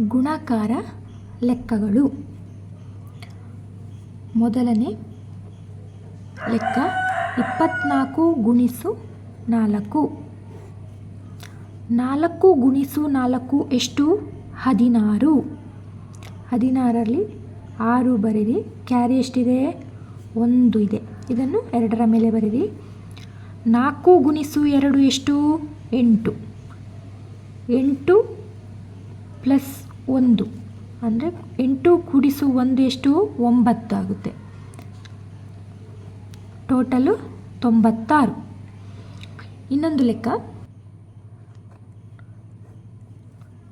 ಗುಣಾಕಾರ ಲೆಕ್ಕಗಳು. ಮೊದಲನೇ ಲೆಕ್ಕ ಇಪ್ಪತ್ನಾಲ್ಕು ಗುಣಿಸು ನಾಲ್ಕು. ನಾಲ್ಕು ಗುಣಿಸು ನಾಲ್ಕು ಎಷ್ಟು? ಹದಿನಾರು. ಹದಿನಾರರಲ್ಲಿ ಆರು ಬರೀರಿ. ಕ್ಯಾರಿ ಎಷ್ಟಿದೆ? ಒಂದು ಇದೆ. ಇದನ್ನು ಎರಡರ ಮೇಲೆ ಬರೀರಿ. ನಾಲ್ಕು ಗುಣಿಸು ಎರಡು ಎಷ್ಟು? ಎಂಟು. ಎಂಟು ಪ್ಲಸ್ ಒಂದು. ಅಂದರೆ ಎಂಟು ಕೂಡಿಸು ಒಂದು ಎಷ್ಟು? ಒಂಬತ್ತು ಆಗುತ್ತೆ ಟೋಟಲು ತೊಂಬತ್ತಾರು. ಇನ್ನೊಂದು ಲೆಕ್ಕ.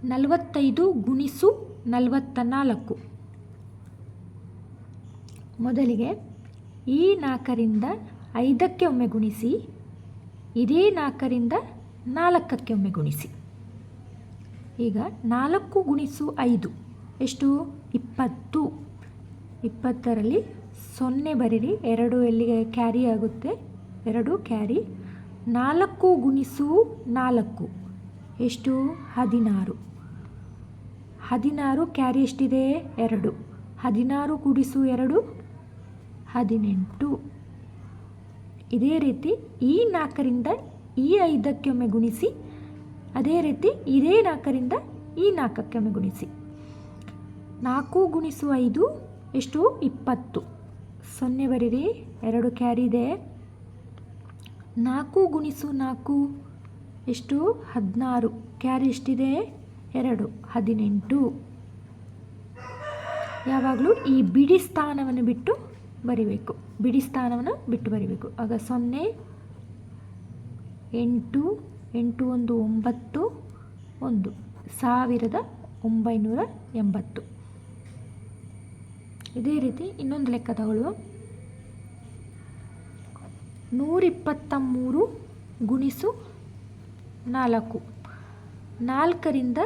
ನಲವತ್ತೈದು ಗುಣಿಸು ನಲವತ್ತ ನಾಲ್ಕು ಮೊದಲಿಗೆ ಈ ನಾಲ್ಕರಿಂದ ಐದಕ್ಕೆ ಒಮ್ಮೆ ಗುಣಿಸಿ, ಇದೇ ನಾಲ್ಕರಿಂದ ನಾಲ್ಕಕ್ಕೆ ಒಮ್ಮೆ ಗುಣಿಸಿ. ಈಗ ನಾಲ್ಕು ಗುಣಿಸು ಐದು. ಎಷ್ಟು? ಇಪ್ಪತ್ತು. ಇಪ್ಪತ್ತರಲ್ಲಿ ಸೊನ್ನೆ ಬರೀರಿ. ಎರಡು ಎಲ್ಲಿಗೆ ಕ್ಯಾರಿ ಆಗುತ್ತೆ? ಎರಡು ಕ್ಯಾರಿ. ನಾಲ್ಕು ಗುಣಿಸು ನಾಲ್ಕು. ಎಷ್ಟು? ಹದಿನಾರು. ಹದಿನಾರು ಕ್ಯಾರಿ ಎಷ್ಟಿದೆ? ಎರಡು. ಹದಿನಾರು ಕೂಡಿಸು ಎರಡು, ಹದಿನೆಂಟು. ಇದೇ ರೀತಿ ಈ ನಾಲ್ಕರಿಂದ ಈ ಐದಕ್ಕೆ ಒಮ್ಮೆ ಗುಣಿಸಿ ಅದೇ ರೀತಿ ಇದೇ ನಾಲ್ಕರಿಂದ ಈ ನಾಲ್ಕಕ್ಕೆ ಗುಣಿಸಿ ನಾಲ್ಕು ಗುಣಿಸು ಐದು ಎಷ್ಟು? ಇಪ್ಪತ್ತು. ಸೊನ್ನೆ ಬರೀರಿ, ಎರಡು ಕ್ಯಾರಿ ಇದೆ. ನಾಲ್ಕು ಗುಣಿಸು ನಾಲ್ಕು ಎಷ್ಟು? ಹದಿನಾರು. ಕ್ಯಾರಿ ಎಷ್ಟಿದೆ? ಎರಡು. ಹದಿನೆಂಟು. ಯಾವಾಗಲೂ ಈ ಬಿಡಿ ಸ್ಥಾನವನ್ನು ಬಿಟ್ಟು ಬರಿಬೇಕು. ಬಿಡಿ ಸ್ಥಾನವನ್ನು ಬಿಟ್ಟು ಬರಿಬೇಕು. ಆಗ ಸೊನ್ನೆ, ಎಂಟು ಎಂಟು ಒಂದು ಒಂಬತ್ತು ಒಂದು, ಸಾವಿರದ ಒಂಬೈನೂರ ಎಂಬತ್ತು. ಇದೇ ರೀತಿ ಇನ್ನೊಂದು ಲೆಕ್ಕ ತಗೊಳ್ಳುವ. ನೂರಿಪ್ಪತ್ತ ಮೂರು ಗುಣಿಸು ನಾಲ್ಕು. ನಾಲ್ಕರಿಂದ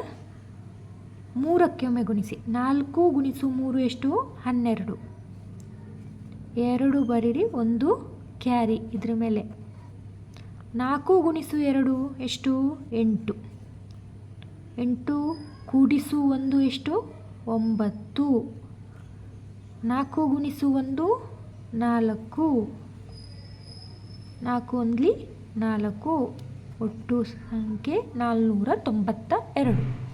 ಮೂರಕ್ಕೆ ಒಮ್ಮೆ ಗುಣಿಸಿ. ನಾಲ್ಕು ಗುಣಿಸು ಮೂರು ಎಷ್ಟು? ಹನ್ನೆರಡು. ಎರಡು ಬರೀರಿ ಒಂದು ಕ್ಯಾರಿ ಇದ್ರ ಮೇಲೆ. ನಾಲ್ಕು ಗುಣಿಸು ಎರಡು ಎಷ್ಟು? ಎಂಟು. ಎಂಟು ಕೂಡಿಸು ಒಂದು ಎಷ್ಟು? ಒಂಬತ್ತು. ನಾಲ್ಕು ಗುಣಿಸು ಒಂದು ನಾಲ್ಕು. ನಾಲ್ಕು ಒಂದ್ಲಿ ನಾಲ್ಕು. ಒಟ್ಟು ಸಂಖ್ಯೆ ನಾಲ್ನೂರ ತೊಂಬತ್ತ ಎರಡು.